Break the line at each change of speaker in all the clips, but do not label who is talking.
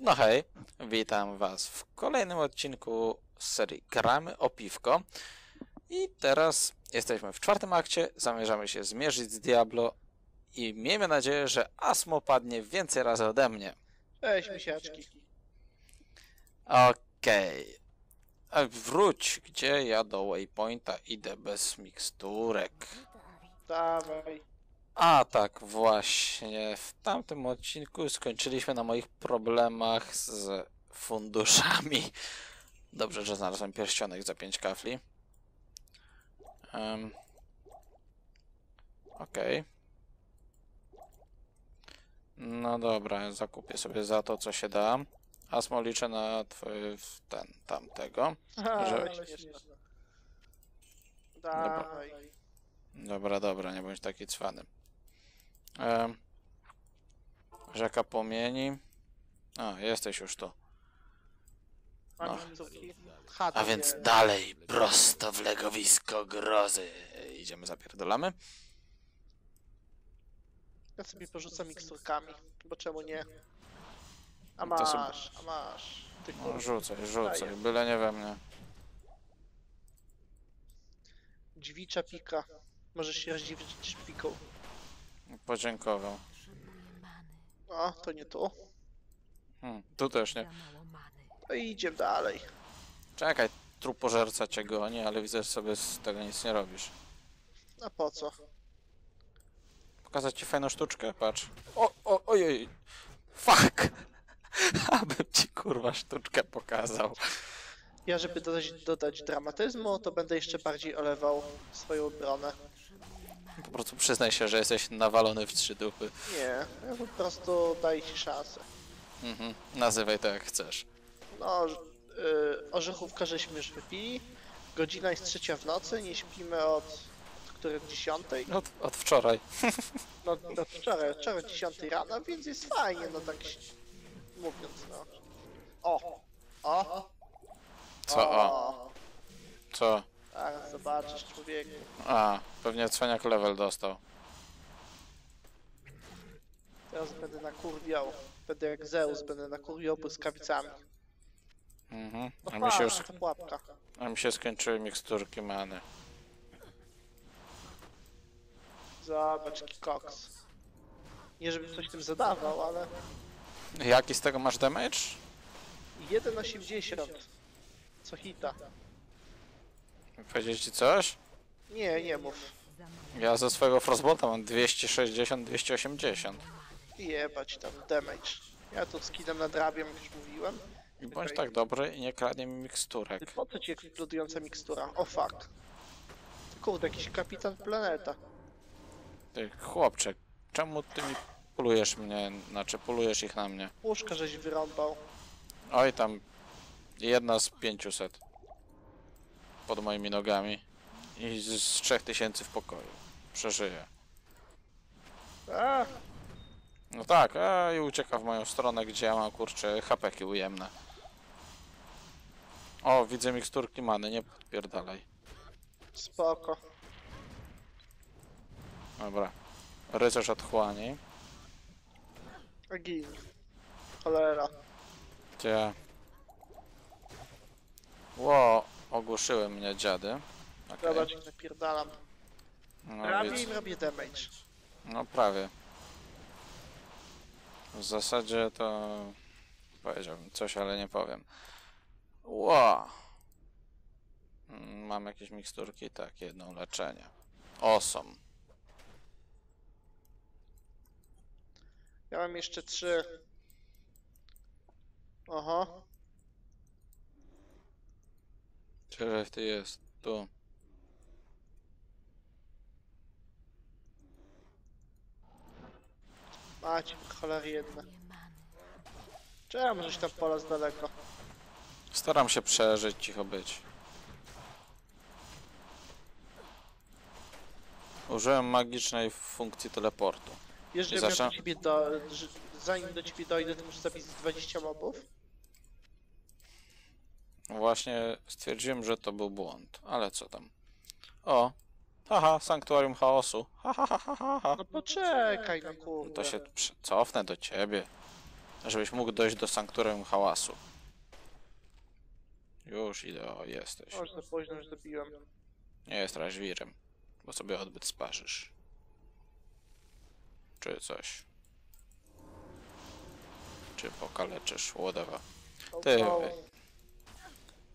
No hej, witam was w kolejnym odcinku z serii Gramy o Piwko. I teraz jesteśmy w czwartym akcie, zamierzamy się zmierzyć z Diablo i miejmy nadzieję, że Asmo padnie więcej razy ode mnie.
Cześć, misiaczki.
Okej. A Wróć, gdzie ja do waypointa idę bez miksturek.
Dawaj.
A tak, właśnie. W tamtym odcinku skończyliśmy na moich problemach z funduszami. Dobrze, że znalazłem pierścionek za 5 kafli. Um, Okej. No dobra, zakupię sobie za to, co się da. Asmo liczę na twoje, w ten, tamtego.
Aha,
Że-. Dobra, dobra, nie bądź taki cwany. Em, rzeka płomieni. A, jesteś już tu.
Mam
No. A więc dalej, prosto w legowisko grozy. Idziemy, zapierdolamy.
Ja sobie porzucam miksturkami, bo czemu nie? A
sobie-
masz, a masz. Ty
No,
kurwa.
rzucaj, rzucaj, byle nie we mnie.
Dźwicza pika. Możesz się rozdziwić piką.
Podziękował.
O, to nie tu.
Hmm, tu też nie.
No i idziemy dalej.
Czekaj, trupożerca cię goni, ale widzę, że sobie z tego nic nie robisz.
A po co?
Pokazać ci fajną sztuczkę? Patrz. O, o, ojej. Fuck! Abym ci kurwa sztuczkę pokazał.
Ja, żeby dodać, dodać dramatyzmu, to będę jeszcze bardziej olewał swoją obronę.
Po prostu przyznaj się, że jesteś nawalony w trzy dupy.
Nie, ja po prostu daję ci szansę.
Mhm. Nazywaj to jak chcesz.
No, yy, orzechówka żeśmy już wypili. Godzina jest trzecia w nocy, nie śpimy od, od której dziesiątej.
Od, od wczoraj.
No, od wczoraj, od wczoraj dziesiątej rano, więc jest fajnie, no tak mówiąc, no. O! O!
Co? O, co?
Zaraz zobaczysz, człowieku.
A, pewnie cwaniak level dostał.
Teraz będę nakurwiał. Będę jak Zeus, będę nakurwiał błyskawicami.
Mhm.
No
A mi się już
pułapka.
a mi się skończyły miksturki many.
Zobacz, jaki koks. Nie żebym coś tym zadawał, ale
Jaki z tego masz damage?
1,80 co hita.
Powiedzieć ci coś?
Nie, nie mów.
Ja ze swojego Frostbolta mam 260-280.
Jebać tam damage. Ja tu skinem nadrabiam, jak już mówiłem.
I bądź tak dobry i nie kradnij mi miksturek.
Ty, po co ci eksplodująca mikstura? O fuck. Kurde, jakiś kapitan planeta.
Ty chłopcze, czemu ty mi pulujesz mnie, znaczy pulujesz ich na mnie?
Łóżka żeś wyrąbał.
Oj tam, jedna z 500 pod moimi nogami i z, z 3000 w pokoju. Przeżyję.
A,
No tak, a i ucieka w moją stronę, gdzie ja mam kurczę hapeki ujemne. O, widzę miksturki many, nie podpierdalaj.
spoko.
Dobra. Rycerz otchłani.
A gin. Cholera.
Gdzie... Ło, ogłuszyły mnie dziady. Okej.
Zobacz, jak napierdalam.
No,
Prawie
więc-
im robię damage.
no prawie. W zasadzie to... Powiedziałbym coś, ale nie powiem. Ło! Mm, Mam jakieś miksturki? Tak, jedno leczenie. Awesome.
Ja mam jeszcze trzy. Oho.
Gdzie ty jest? Tu.
Macie, cholery jedna. Czemu żeś tam pola z daleko?
Staram się przeżyć, cicho być. Użyłem magicznej funkcji teleportu.
Wiesz, że do ciebie do, zanim do ciebie dojdę, to muszę zabić z 20 mobów?
Właśnie stwierdziłem, że to był błąd, ale co tam. O, haha, sanktuarium chaosu. Ha, ha, ha, ha, ha, ha.
No poczekaj, no kurde.
To się cofnę do ciebie. żebyś mógł dojść do sanktuarium hałasu. Już idę, o jesteś.
O, że za późno już dobiłem.
Nie jest raźwirem, bo sobie odbyt sparzysz. Czy coś. Czy pokaleczysz, whatever. Ty.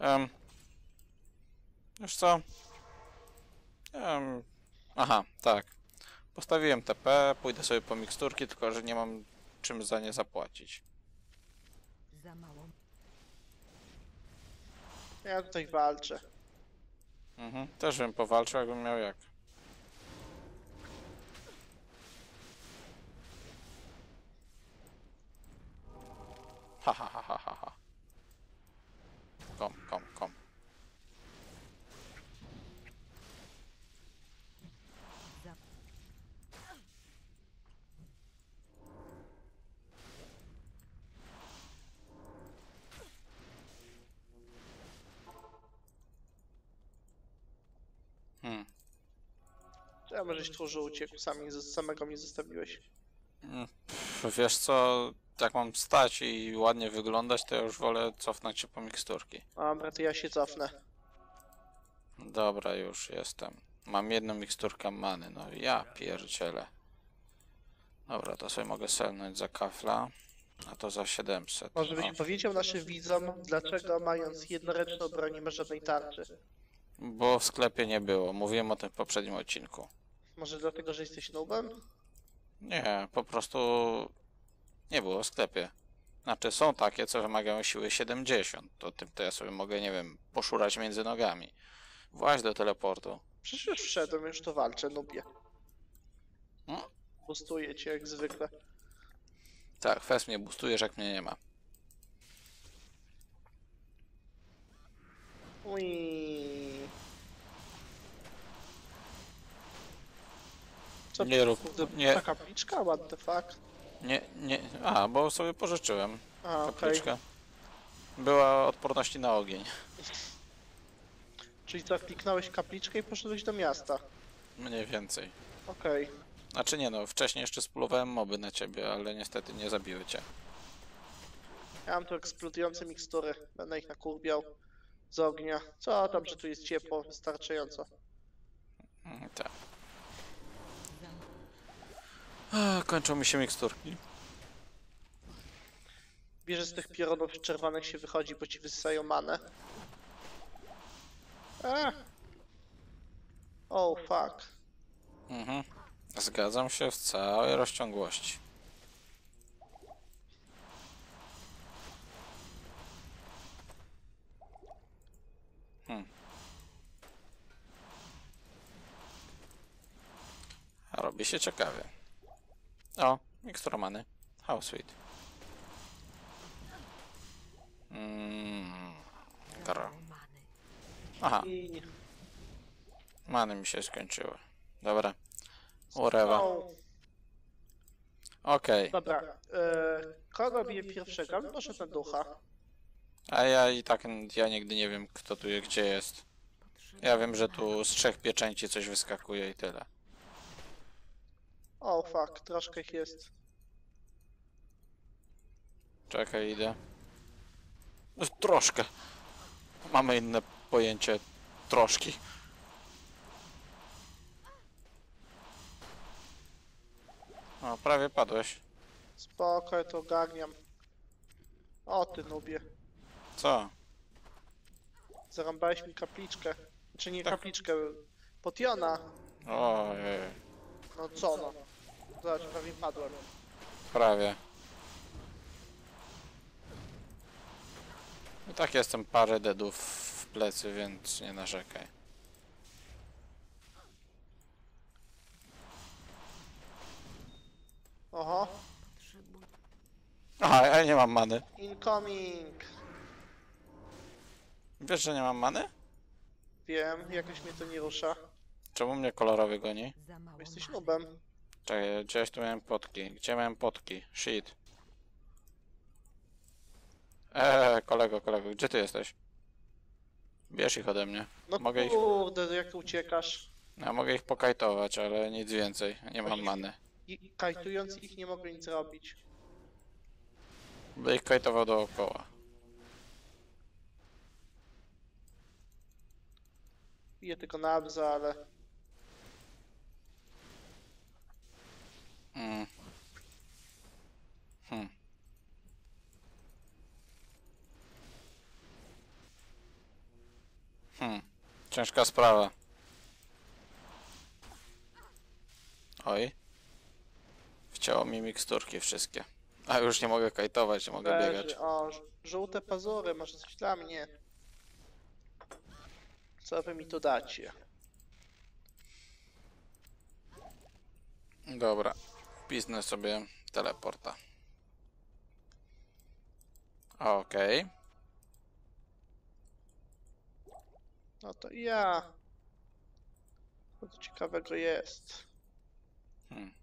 Um, wiesz co? Em, aha, tak. Postawiłem TP, pójdę sobie po miksturki, tylko że nie mam czym za nie zapłacić.
Za mało.
Ja tutaj walczę.
Mhm, też bym powalczył, jakbym miał jak. Ha ha ha ha ha. Kom, kom, kom. Hmm.
Ja możeś tchórzu uciekł, sami, samego mnie zostawiłeś.
Mm, pff, Wiesz co, jak mam stać i ładnie wyglądać, to ja już wolę cofnąć się po miksturki.
Dobra, to ja się cofnę.
Dobra, już jestem. Mam jedną miksturkę many, no ja pierdzielę. Dobra, to sobie mogę selnąć za kafla, a to za 700.
Może byś
O,
powiedział naszym widzom, dlaczego mając jednoręczną broń nie ma żadnej tarczy?
Bo w sklepie nie było, mówiłem o tym w poprzednim odcinku.
Może dlatego, że jesteś nubem?
Nie, po prostu nie było w sklepie. Znaczy są takie, co wymagają siły 70, to tym to ja sobie mogę, nie wiem, poszurać między nogami. Właź do teleportu.
Przecież wszedłem, już to walczę, nubie.
No.
Bustuję cię jak zwykle.
Tak, fest mnie boostujesz, jak mnie nie ma.
Ui. Co
Nie rób- nie.
Ta kapliczka? What the fuck?
Nie, nie, a, bo sobie pożyczyłem
A, okej.
kapliczkę. Była odporności na ogień.
Czyli co, kliknąłeś kapliczkę i poszedłeś do miasta.
Mniej więcej.
Okej.
Znaczy nie no, wcześniej jeszcze spulowałem moby na ciebie, ale niestety nie zabiły cię.
Ja mam tu eksplodujące mikstury. Będę ich nakurbiał z ognia. Co tam, że tu jest ciepło? Wystarczająco.
Mm, Tak. Kończą mi się miksturki.
Bierze z tych pioronów czerwonych się wychodzi, bo ci wysysają manę. A. Oh fuck.
Mhm. Zgadzam się w całej rozciągłości. Hmm. Robi się ciekawie. O, mikstura many. How sweet. Mm. Gra.
Many.
Aha, many mi się skończyły. Dobra. Urewa.
O,
Okej.
dobra. E, kogo bije pierwszego? Może ten ducha.
A ja i tak ja nigdy nie wiem kto tu gdzie jest. Ja wiem, że tu z trzech pieczęci coś wyskakuje i tyle.
O oh, fuck, troszkę ich jest.
Czekaj, idę. No, Troszkę. Mamy inne pojęcie troszki. O, prawie padłeś.
Spoko, ja to ogarniam. O ty nubie.
Co?
Zarąbałeś mi kapliczkę. Czy nie
Tak.
kapliczkę? Potiona.
Ojej,
No co no. Zobacz, prawie padłem.
prawie. I tak jestem parę deadów w plecy, więc nie narzekaj.
Oho.
Aha, ja nie mam many.
Incoming.
Wiesz, że nie mam many?
Wiem, jakoś mnie to nie rusza.
Czemu mnie kolorowy goni?
Jesteś nubem.
Czekaj, gdzieś tu miałem potki. Gdzie miałem potki? Shit. Eee, kolego, kolego, gdzie ty jesteś? Bierz ich ode mnie.
No
Mogę ich,
kurde, jak uciekasz.
ja mogę ich pokajtować, ale nic więcej. Nie mam many.
I kajtując ich nie mogę nic robić.
By ich kajtował dookoła.
Bije tylko nabza, ale...
Mm. Hmm. Hmm. Ciężka sprawa. Oj. Wcięło mi miksturki wszystkie. A już nie mogę kajtować, nie mogę biegać.
Leży. O, ż- żółte pazury, może coś dla mnie. Co wy mi tu dacie?
Dobra. Pisnę sobie teleporta. Okej.
No to ja. Co ciekawego jest?
Hmm.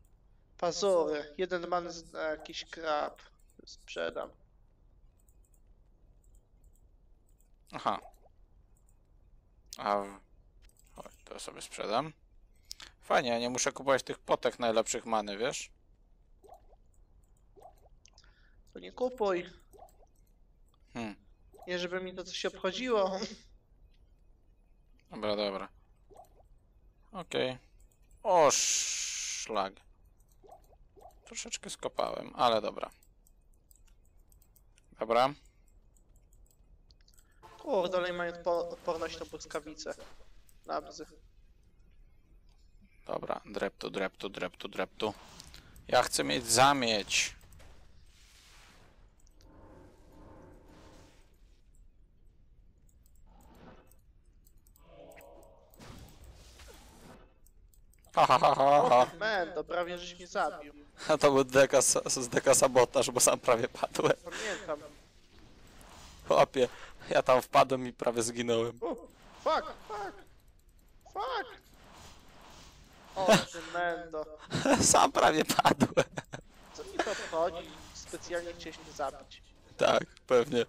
Pazury. Jeden man z na jakiś krab. Sprzedam.
Aha. A. to sobie sprzedam. Fajnie, ja nie muszę kupować tych potek najlepszych many, wiesz?
To nie kupuj.
Hmm.
Nie żeby mi to coś obchodziło.
Dobra, dobra. Okej. O, szlag. Troszeczkę skopałem, ale dobra. Dobra.
Kurde, dalej mają odpo- odporność na błyskawice. Nabzy.
Dobra, dreptu, dreptu, dreptu, dreptu. Ja chcę mieć zamieć. Ha, ha, ha, ha, ha.
Mendo, prawie żeś mnie zabił.
A to był deka, z deka sabotaż, bo sam prawie padłem.
Pamiętam.
Chłopie, ja tam wpadłem i prawie zginąłem.
Fuck. O, ty Mendo.
Sam prawie padłem.
Co mi to obchodzi? Specjalnie chciałeś mnie zabić.
Tak, pewnie.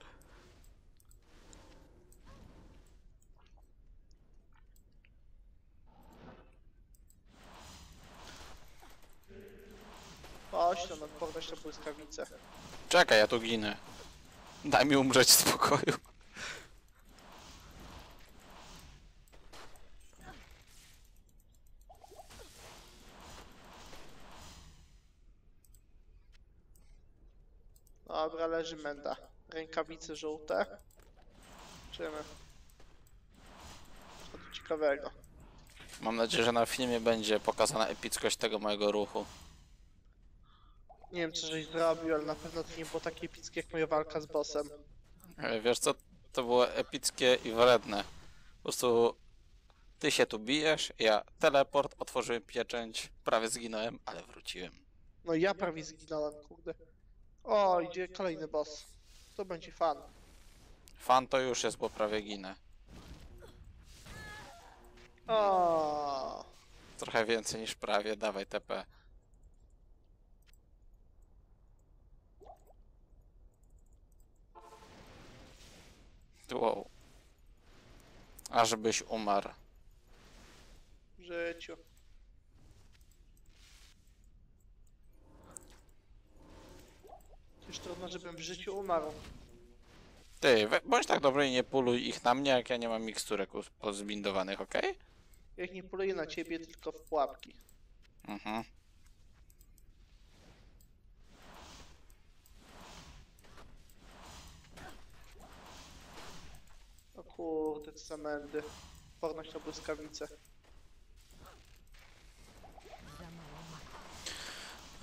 Chodź, tam odporność na błyskawice.
Czekaj, ja tu ginę. Daj mi umrzeć w spokoju.
Dobra, leży Menda. Rękawice żółte. Zobaczymy. Co tu ciekawego.
Mam nadzieję, że na filmie będzie pokazana epickość tego mojego ruchu.
Nie wiem, co żeś zrobił, ale na pewno to nie było takie epickie jak moja walka z bossem.
E, Wiesz co, to było epickie i wredne. Po prostu ty się tu bijesz, ja teleport, otworzyłem pieczęć, prawie zginąłem, ale wróciłem.
No ja prawie zginąłem, kurde. O, idzie kolejny boss. To będzie fan.
Fan to już jest, bo prawie ginę.
O,
Trochę więcej niż prawie, dawaj TP. Wow. Aż byś umarł.
w życiu. Już trudno, żebym w życiu umarł.
Ty, we, bądź tak dobry i nie puluj ich na mnie, jak ja nie mam miksturek us- pozbindowanych, okej?
Ja ich nie poluję na ciebie, tylko w pułapki.
Mhm.
O kurde, te samendy. Porność na błyskawice.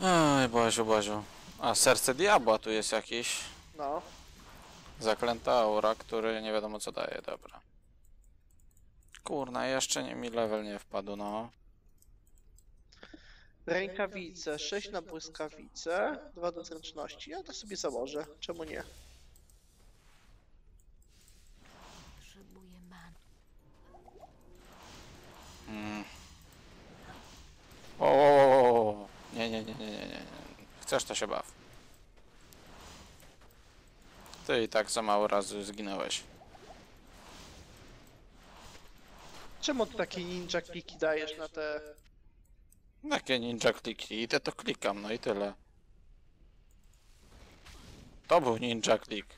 Za.
Oj, Boziu, Boziu. A, serce diabła tu jest jakiś.
No.
Zaklęta aura, który nie wiadomo co daje, dobra. Kurna, jeszcze nie mi level nie wpadł, no.
Rękawice, 6 na błyskawice, 2 do zręczności. Ja to sobie założę. Czemu nie?
Potrzebuję man.
Mm. O, o, o, o, o. Nie, nie, nie, nie, nie, nie. nie. Chcesz, to się baw. Ty i tak za mało razy zginąłeś.
Czemu ty takie ninja kliki dajesz na te...
Jakie ninja kliki? Idę to klikam, no i tyle. To był ninja click.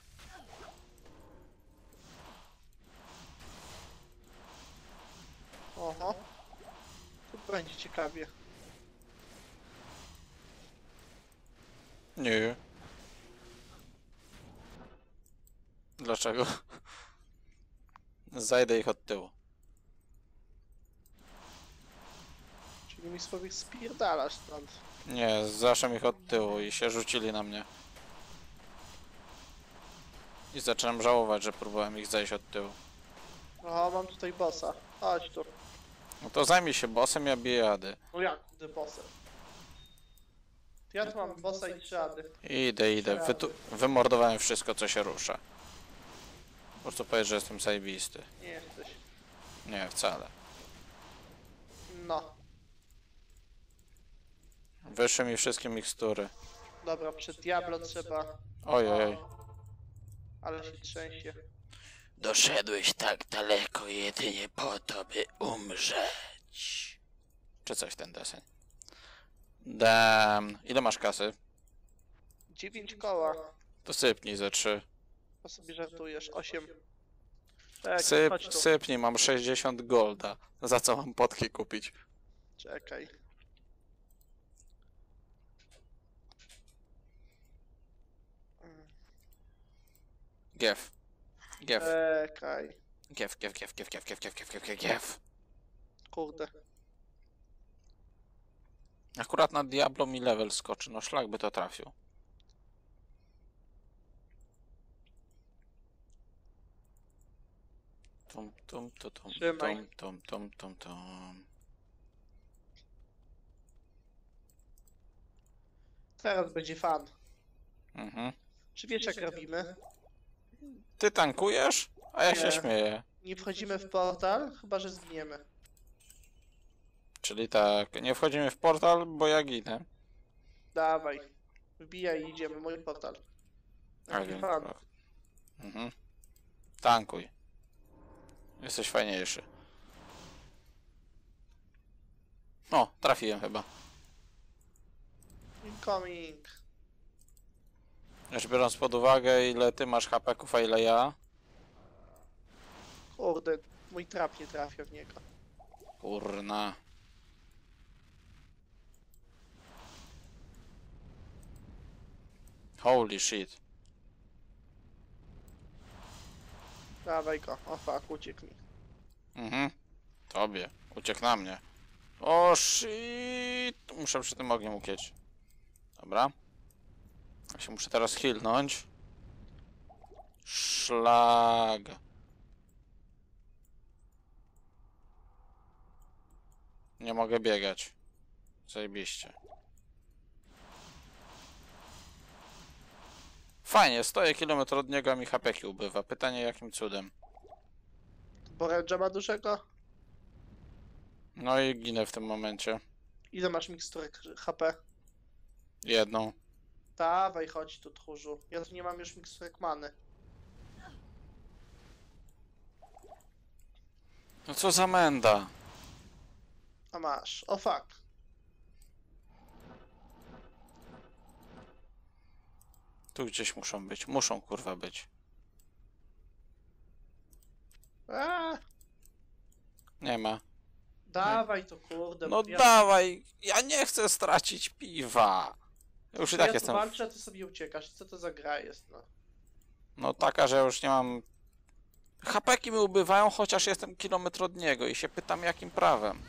Oho. Tu będzie ciekawie.
Nie. Dlaczego? Zajdę ich od tyłu.
Czyli mi sobie spierdalasz stąd.
Nie, zaszłem ich od tyłu i się rzucili na mnie. I zaczynam żałować, że próbowałem ich zejść od tyłu.
Oho, mam tutaj bossa. Chodź tu.
No to zajmij się bossem, ja biję jady.
No jak ty bossem? Ja tu mam bossa i trzady.
Idę, idę. Wytu- wymordowałem wszystko, co się rusza. Po prostu powiedz, że jestem zajebisty.
Nie jesteś.
Nie, wcale.
No.
Wyszły mi wszystkie mikstury.
Dobra, przed Diablo trzeba...
Ojej.
Ale się trzęsie.
Doszedłeś tak daleko jedynie po to, by umrzeć. Czy coś w ten deseń. Dam. Ile masz kasy?
9 koła.
To sypnij ze trzy.
To sobie żartujesz. 8. Tak,
Syp,
chodź tu.
sypnij, mam 60 golda. Za co mam potki kupić?
Czekaj.
Gief. Gief.
Czekaj.
Gief, gief, gief, gief, gief, gief, gief, gief, gief, gief.
Kurde.
Akurat na Diablo mi level skoczy, no szlak by to trafił. Tum, tum, tu, tum,
Trzymaj.
tum, tum, tum, tum, tum.
Teraz będzie fan.
Mhm.
Czy wiesz jak robimy?
Ty tankujesz? A ja się
Nie.
śmieję.
Nie wchodzimy w portal, chyba że zginiemy.
Czyli tak, nie wchodzimy w portal, bo ja ginę.
Dawaj. Wbijaj i idziemy, mój portal.
A
Będzie
wiem.
fan.
Mhm. Tankuj. Jesteś fajniejszy. O, trafiłem chyba.
Incoming.
Już biorąc pod uwagę ile ty masz hapeków, a ile ja.
Kurde, mój trap nie trafia w niego.
Kurna. Holy shit.
Dawaj go. O fuck, uciekł mi.
Mhm. Tobie. Uciekł na mnie. O shit. Muszę przy tym ogniem ukieć. Dobra. Ja się muszę teraz healnąć. Szlag. Nie mogę biegać. Zajebiście. Fajnie, stoję kilometr od niego, a mi HP ubywa. Pytanie jakim cudem.
Boręcza ma dużego?
No i ginę w tym momencie.
Ile masz miksturek HP?
Jedną.
Dawaj, chodź tu, tchórzu. Ja tu nie mam już miksturek many.
No co za menda.
A masz. O fuck.
Tu gdzieś muszą być. Muszą kurwa być.
Eee,
Nie ma.
dawaj to, kurde.
No
ja,
dawaj. Ja nie chcę stracić piwa. Ja Już i
ja
tak
tu
jestem.
walczę, a ty sobie uciekasz. Co to za gra jest, no?
No taka, że już nie mam. Hapeki mi ubywają, chociaż jestem kilometr od niego i się pytam jakim prawem.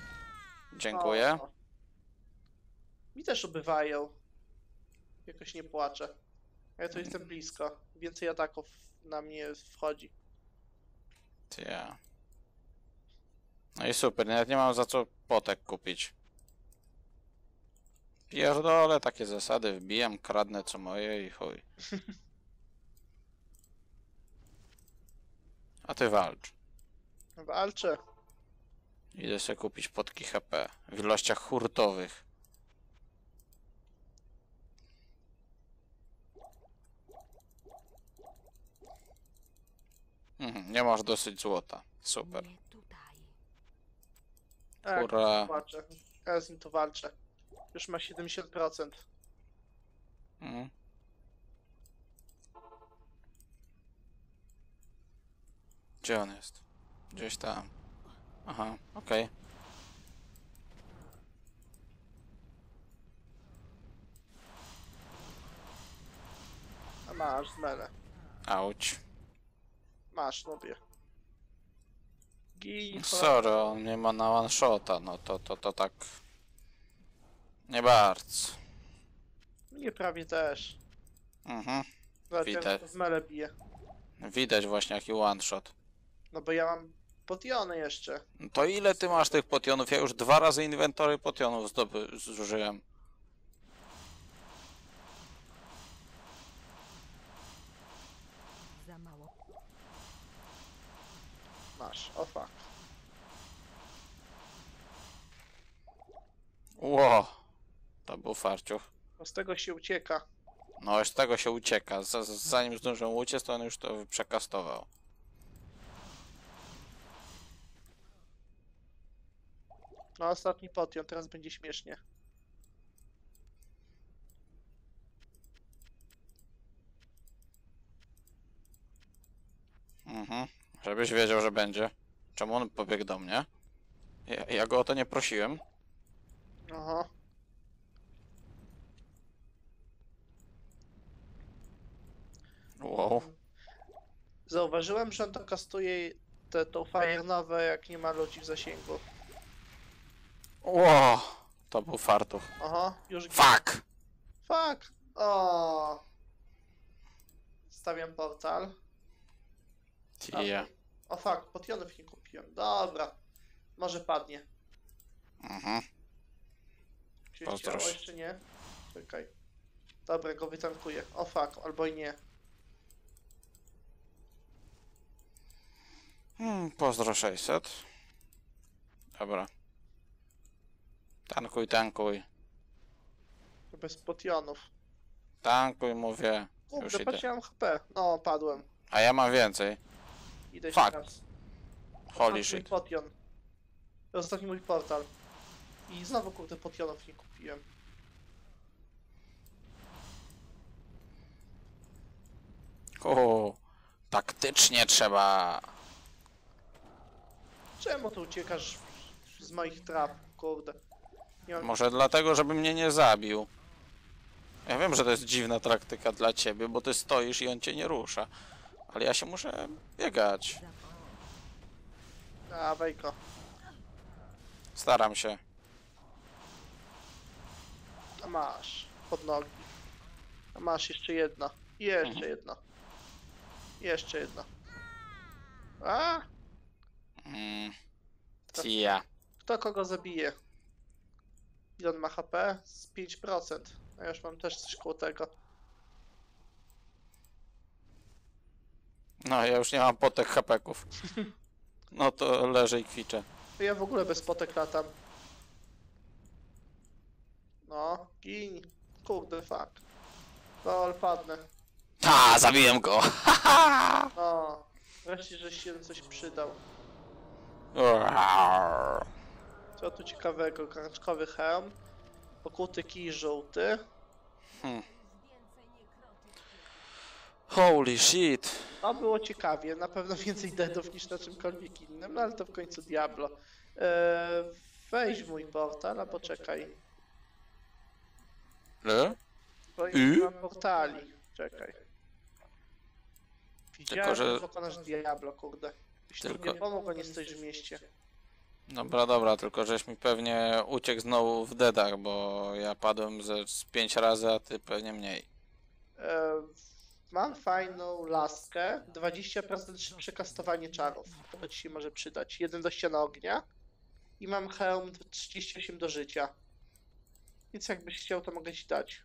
Dziękuję.
O, o. Mi też ubywają. Jakoś nie płaczę. Ja tu jestem blisko. Więcej ataków na mnie wchodzi.
Ja. No i super, nawet nie mam za co potek kupić. Pierdolę, takie zasady wbijam, kradnę co moje i chuj. A ty walcz.
Walczę.
Idę sobie kupić potki HP w ilościach hurtowych. Mhm, nie masz dosyć złota. Super.
Nie tutaj.
Tak, Ja z nim to walczę. Już ma 70%.
Mhm. Gdzie on jest? Gdzieś tam. Aha, okej.
A masz zmelę.
Auć.
Masz, lubię. Gin.
Sorry, on nie ma na one shota, no to, to, to tak... Nie bardzo.
Mnie prawie też.
Mhm. Widać.
zmelę bije.
Widać właśnie jaki one shot.
No bo ja mam potiony jeszcze.
No to ile ty masz tych potionów? Ja już dwa razy inwentory potionów zdoby zużyłem.
Za mało.
Masz, o fuck.
Ło! To był farciuch.
Bo z tego się ucieka.
No z tego się ucieka. Z, z- zanim zdążyłem uciec, to on już to przekastował.
No ostatni potion, teraz będzie śmiesznie.
Mhm. Żebyś wiedział, że będzie. Czemu on pobiegł do mnie? Ja, ja go o to nie prosiłem.
Aha.
Wow.
Zauważyłem, że on to kastuje te, tą fire nowe, jak nie ma ludzi w zasięgu.
Wow. To był fartuch.
Aha, już
Fuck!
Fuck! O. Stawiam portal. A,
Ja.
O fuck, potionów nie kupiłem. Dobra. Może padnie.
Mhm.
Się
Pozdroż.
chciało, jeszcze nie? Czekaj. Dobra, go wytankuję. O fuck, albo i nie.
Hmm, pozdro 600. Dobra. Tankuj, tankuj.
Bez potionów.
Tankuj, mówię. Już
Kurde,
idę.
HP. No, padłem.
A ja mam więcej.
Idę
Fuck.
się raz.
Holy shit.
potion. Ostatni mój portal. I znowu kurde potionów nie kupiłem.
O, taktycznie trzeba.
Czemu tu uciekasz z moich trap, kurde? Nie mam...
Może dlatego, żeby mnie nie zabił. Ja wiem, że to jest dziwna taktyka dla ciebie, bo ty stoisz i on cię nie rusza. Ale ja się muszę biegać.
Dawaj go.
Staram się.
A masz. Pod nogi. A masz jeszcze jedna. Jeszcze
Mhm.
jedna. Jeszcze jedna. A?
Mm. Tia.
Kto kogo zabije? Ile on ma HP? Z 5%. A ja już mam też coś koło tego.
No, ja już nie mam potek hapeków. No to leżę i kwiczę.
Ja w ogóle bez potek latam. No, gin. Kurde, fuck. Lol, padnę.
Ta, zabiłem go!
No, wreszcie, że się coś przydał. Co tu ciekawego? Garnczkowy hełm, pokuty kij żółty.
Holy shit.
No, było ciekawie, na pewno więcej deadów niż na czymkolwiek innym, no ale to w końcu Diablo. Eee, weź mój portal, albo czekaj.
Le?
Bo
Y?
nie mam portali. Czekaj. Widziałem,
Tylko, że-
że pokonasz Diablo, kurde. Byś
Tylko-
tu nie pomógł, a nie stoisz w mieście.
Dobra, dobra, tylko żeś mi pewnie uciekł znowu w dedach, bo ja padłem ze z pięć razy, a ty pewnie mniej.
E, mam fajną laskę, 20% szybsze kastowanie czarów. To ci się może przydać. Jeden do ściany ognia. I mam hełm 38 do życia. Więc jakbyś chciał, to mogę ci dać.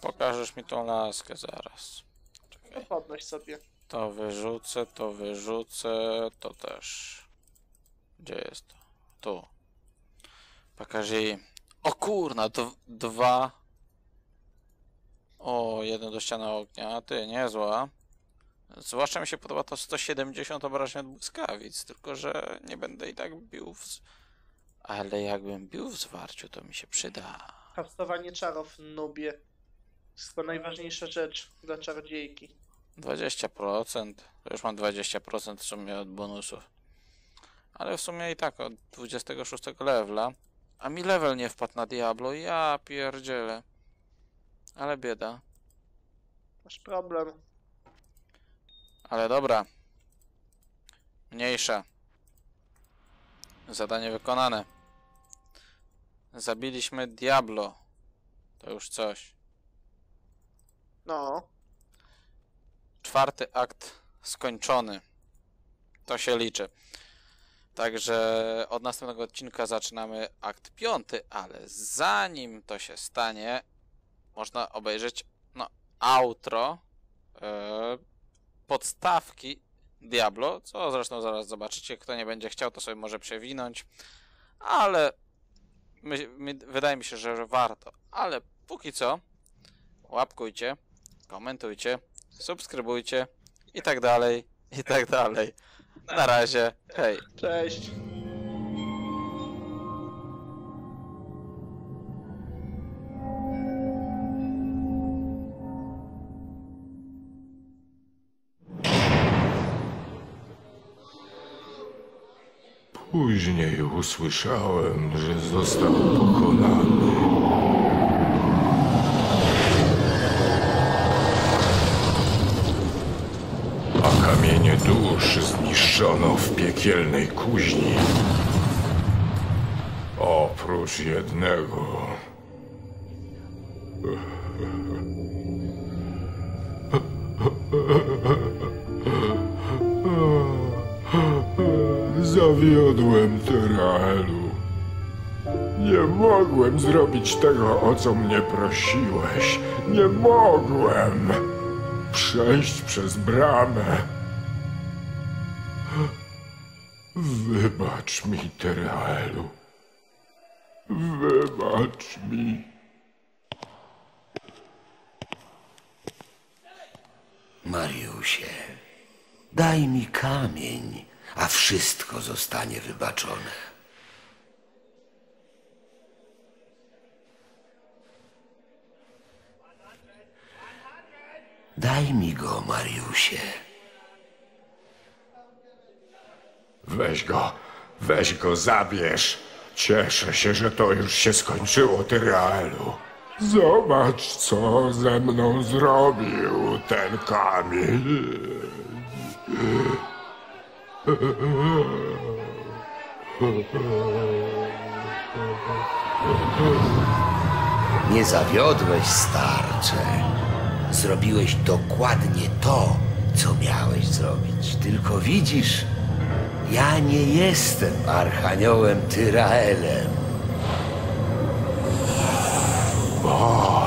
Pokażesz mi tą laskę zaraz.
No
Czekaj.
podnoś sobie.
To wyrzucę, to wyrzucę, to też. Gdzie jest to? Tu. Pokaż jej. O kurna, d- dwa. O, jeden do ściany ognia. Ty, niezła. Zwłaszcza mi się podoba to 170 obrażeń od błyskawic, tylko że nie będę i tak bił w... Ale jakbym bił w zwarciu, to mi się przyda.
Kastowanie czarów, nubie. Chyba najważniejsza rzecz dla czarodziejki.
20%. To już mam 20% w sumie od bonusów. Ale w sumie i tak od 26 levela. A mi level nie wpadł na Diablo. Ja pierdzielę. Ale bieda.
Masz problem.
Ale dobra. Mniejsza. Zadanie wykonane. Zabiliśmy Diablo. To już coś.
No.
Czwarty akt skończony. To się liczy. Także od następnego odcinka zaczynamy akt piąty, ale zanim to się stanie, można obejrzeć no, outro, e, podstawki Diablo, co zresztą zaraz zobaczycie. Kto nie będzie chciał, to sobie może przewinąć, ale my, my, wydaje mi się, że warto. Ale póki co, łapkujcie, komentujcie, subskrybujcie i tak dalej, i tak dalej. Na razie, hej.
Cześć.
Później usłyszałem, że został pokonany. A kamienie dusz zniszczono w piekielnej kuźni. Oprócz jednego. Mogłem zrobić tego, o co mnie prosiłeś. Nie mogłem przejść przez bramę. Wybacz mi, Teraelu. Wybacz mi.
Mariusie, daj mi kamień, a wszystko zostanie wybaczone. Daj mi go, Mariusie.
Weź go, weź go, zabierz. Cieszę się, że to już się skończyło, Tyraelu. Zobacz, co ze mną zrobił ten kamień.
Nie zawiodłeś, starcze. Zrobiłeś dokładnie to, co miałeś zrobić. Tylko widzisz, ja nie jestem archaniołem Tyraelem.
Bal.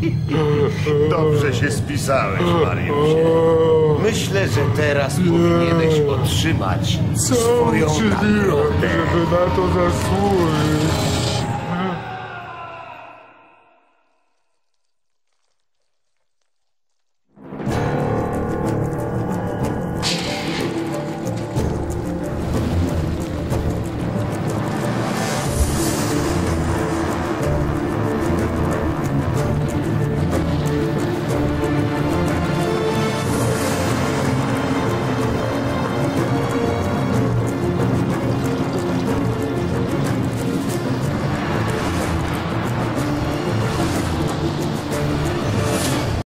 Dobrze się spisałeś, Mariusie. Myślę, że teraz powinieneś otrzymać swoją nagrodę.
żeby na to zasłużyć?